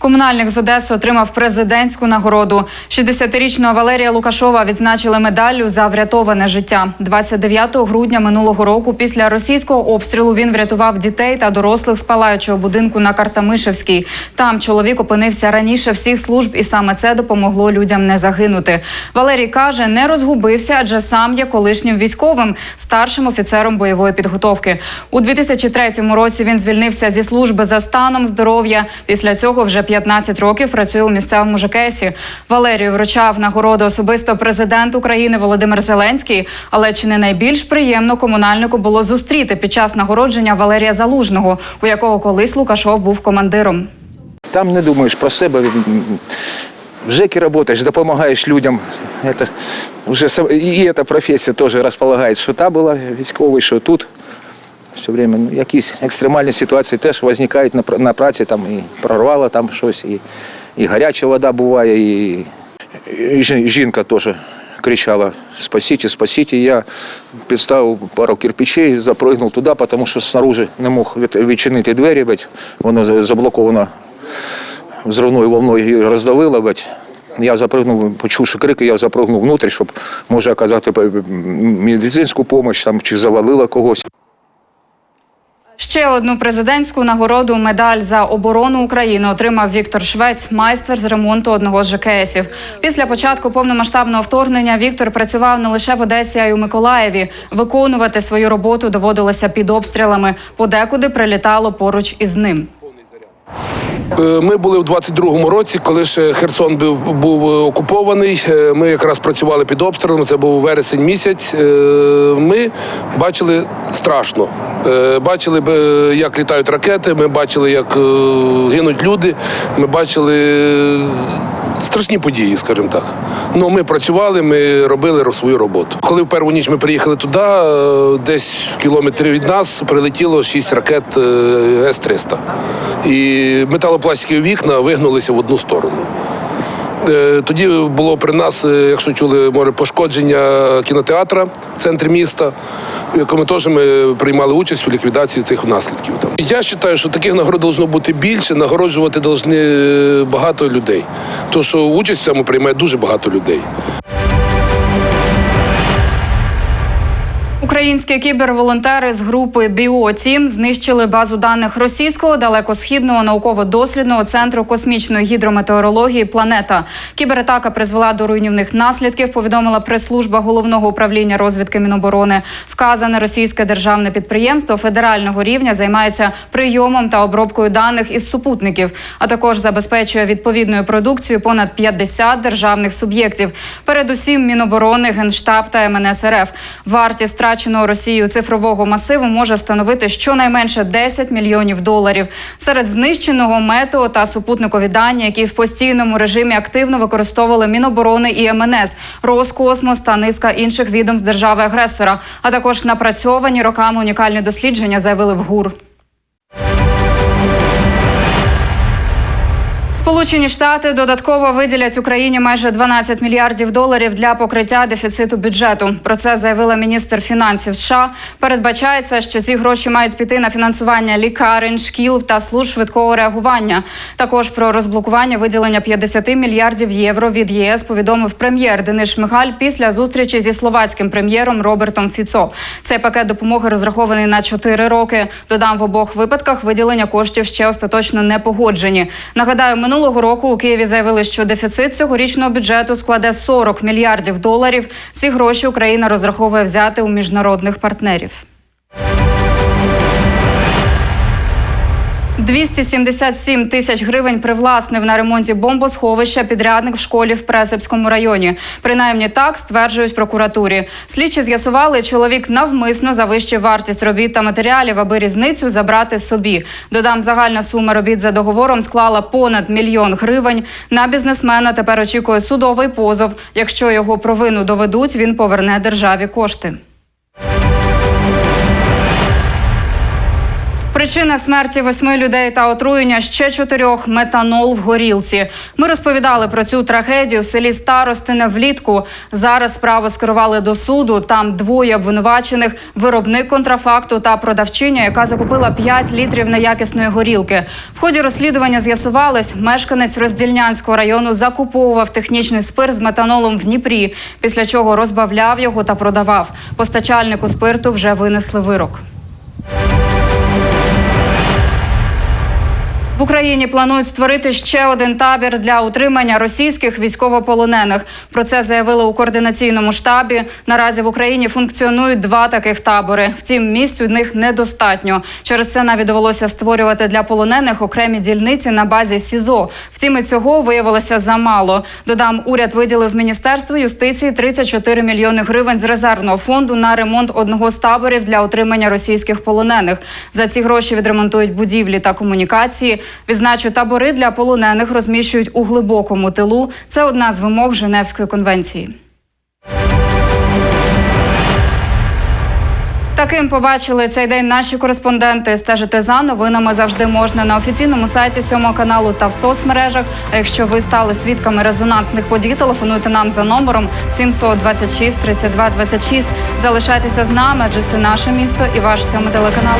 Комунальник з Одеси отримав президентську нагороду. 60-річного Валерія Лукашова відзначили медаллю за врятоване життя. 29 грудня минулого року, після російського обстрілу, він врятував дітей та дорослих з палаючого будинку на Картамишевській. Там чоловік опинився раніше всіх служб, і саме це допомогло людям не загинути. Валерій каже, не розгубився, адже сам є колишнім військовим, старшим офіцером бойової підготовки. У 2003 році він звільнився зі служби за станом здоров'я. Після цього вже 15 років працює у місцевому ЖКСі. Валерію вручав нагороду особисто президент України Володимир Зеленський. Але чи не найбільш приємно комунальнику було зустріти під час нагородження Валерія Залужного, у якого колись Лукашов був командиром? Там не думаєш про себе. В ЖЕКі працюєш, допомагаєш людям. Это вже сам- і ця професія теж розполагає, що та була військовий, що тут Все время ну, якісь екстремальні ситуації теж виникають на, пр- на праці, там і прорвало там щось, і, і гаряча вода буває, і, і жін- жінка теж кричала Спасіть, спасіть. І я підставив пару кирпичей, запрыгнув туди, тому що снаружи не мог від- відчинити двері, бать, воно за- заблоковано взривною волною її роздавило. Бать. Я запрыгнув, почувши крики, я запрыгнув внутрі, щоб може оказати е, медицинську допомогу там, чи завалило когось. Ще одну президентську нагороду медаль за оборону України отримав Віктор Швець, майстер з ремонту одного з ЖКСів. Після початку повномасштабного вторгнення Віктор працював не лише в Одесі, а й у Миколаєві. Виконувати свою роботу доводилося під обстрілами. Подекуди прилітало поруч із ним. Е, Ми були в 22-му році, коли ще Херсон був, був е, окупований. Е, Ми якраз працювали під обстрілом. Це був вересень місяць. Ми бачили страшно. Бачили, як літають ракети. Ми бачили, як гинуть люди. Ми бачили страшні події, скажімо так. Ну, ми працювали, ми робили свою роботу. Коли в першу ніч ми приїхали туди, е, десь в кілометрі від нас прилетіло шість ракет е, С-300. І металопластикові вікна вигнулися в одну сторону. Е, Тоді було при нас, е, якщо чули, може, пошкодження кінотеатра в центрі міста, в якому теж ми приймали участь у ліквідації цих наслідків. Там. Я вважаю, що таких нагород повинно бути більше, нагороджувати повинні багато людей. Тому що участь в цьому приймає дуже багато людей. Українські кіберволонтери з групи Біотім знищили базу даних російського далекосхідного науково-дослідного центру космічної гідрометеорології Планета. Кібератака призвела до руйнівних наслідків. Повідомила прес-служба головного управління розвідки Міноборони. Вказане російське державне підприємство федерального рівня займається прийомом та обробкою даних із супутників, а також забезпечує відповідною продукцією понад 50 державних суб'єктів. Передусім, Міноборони, Генштаб та МНС РФ. Вартість втраченого Росією цифрового масиву може становити щонайменше 10 мільйонів доларів. Серед знищеного метео та супутникові дані, які в постійному режимі активно використовували Міноборони і МНС, Роскосмос та низка інших відомств держави-агресора, а також напрацьовані роками унікальні дослідження, заявили в ГУР. Сполучені Штати додатково виділять Україні майже 12 мільярдів доларів для покриття дефіциту бюджету. Про це заявила міністр фінансів США. Передбачається, що ці гроші мають піти на фінансування лікарень, шкіл та служб швидкого реагування. Також про розблокування виділення 50 мільярдів євро від ЄС повідомив прем'єр Денис Шмигаль після зустрічі зі словацьким прем'єром Робертом Фіцо. Цей пакет допомоги розрахований на 4 роки. Додам в обох випадках виділення коштів ще остаточно не погоджені. Нагадаю, минулого року у Києві заявили, що дефіцит цьогорічного бюджету складе 40 мільярдів доларів. Ці гроші Україна розраховує взяти у міжнародних партнерів. 277 тисяч гривень привласнив на ремонті бомбосховища підрядник в школі в Пресипському районі. Принаймні так стверджують прокуратурі. Слідчі з'ясували, чоловік навмисно завищив вартість робіт та матеріалів, аби різницю забрати собі. Додам, загальна сума робіт за договором склала понад мільйон гривень. На бізнесмена тепер очікує судовий позов. Якщо його провину доведуть, він поверне державі кошти. Причина смерті восьми людей та отруєння ще чотирьох метанол в горілці. Ми розповідали про цю трагедію в селі Старостине влітку. Зараз справу скерували до суду. Там двоє обвинувачених: виробник контрафакту та продавчиня, яка закупила 5 літрів неякісної горілки. В ході розслідування з'ясувалось, мешканець роздільнянського району закуповував технічний спирт з метанолом в Дніпрі, після чого розбавляв його та продавав. Постачальнику спирту вже винесли вирок. В Україні планують створити ще один табір для утримання російських військовополонених. Про це заявили у координаційному штабі. Наразі в Україні функціонують два таких табори. Втім, місць у них недостатньо. Через це навіть довелося створювати для полонених окремі дільниці на базі СІЗО. Втім, і цього виявилося замало. Додам, уряд виділив Міністерству юстиції 34 мільйони гривень з резервного фонду на ремонт одного з таборів для утримання російських полонених. За ці гроші відремонтують будівлі та комунікації. Відзначу, табори для полонених розміщують у глибокому тилу. Це одна з вимог Женевської конвенції. Таким побачили цей день наші кореспонденти. Стежити за новинами завжди можна на офіційному сайті сьомого каналу та в соцмережах. А якщо ви стали свідками резонансних подій, телефонуйте нам за номером 726 32 26. Залишайтеся з нами, адже це наше місто і ваш сьомий телеканал.